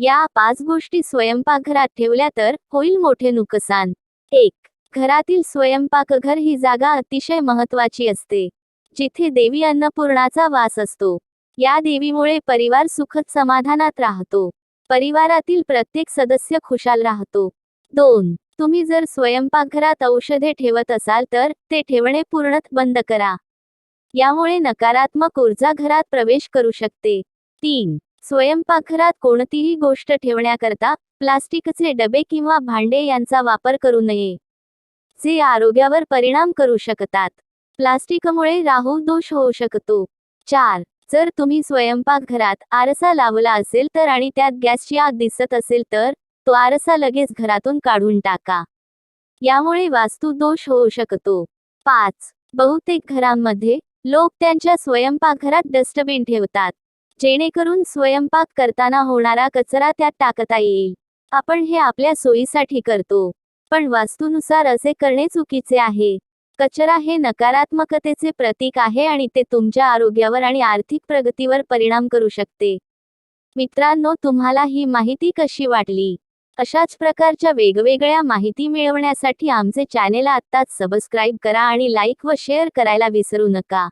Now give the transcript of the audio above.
या पाच गोष्टी स्वयंपाकघरात ठेवल्या तर होईल मोठे नुकसान. एक घरातील स्वयंपाकघर ही जागा अतिशय महत्वाची असते जिथे देवी अन्नपूर्णाचा वास असतो. या देवीमुळे परिवार सुखद समाधानात राहतो. परिवारातील प्रत्येक सदस्य खुशाल राहतो. दोन तुम्ही जर स्वयंपाकघरात औषधे ठेवत असाल तर ते ठेवणे पूर्णत बंद करा. यामुळे नकारात्मक ऊर्जा घरात प्रवेश करू शकते. तीन स्वयंपाकघरात कोणतीही गोष्ट ठेवण्याकरता प्लास्टिकचे डबे किंवा भांडे यांचा वापर करू नये जे आरोग्यावर परिणाम करू शकतात. प्लास्टिकमुळे राहू दोष होऊ शकतो. चार जर तुम्ही स्वयंपाकघरात आरसा लावला असेल तर आणि त्यात गॅसची आग दिसत असेल तर तो आरसा लगेच घरातून काढून टाका. यामुळे वास्तू दोष होऊ शकतो. पाच बहुतेक घरांमध्ये लोक त्यांच्या स्वयंपाकघरात डस्टबिन ठेवतात. जेणेकरून स्वयंपाक करताना होणारा कचरा त्यात टाकता येईल. आपण हे आपल्या सोयीसाठी करतो. पण वास्तूनुसार असे करणे चुकीचे आहे. कचरा हे नकारात्मकतेचे प्रतीक आहे आणि ते तुमच्या आरोग्यावर आणि आर्थिक प्रगतीवर परिणाम करू शकते. मित्रांनो तुम्हाला ही माहिती कशी वाटली? अशाच प्रकारच्या वेगवेगळ्या माहिती मिळवण्यासाठी आमचे चॅनेल आत्ताच सबस्क्राईब करा आणि लाईक व शेअर करायला विसरू नका.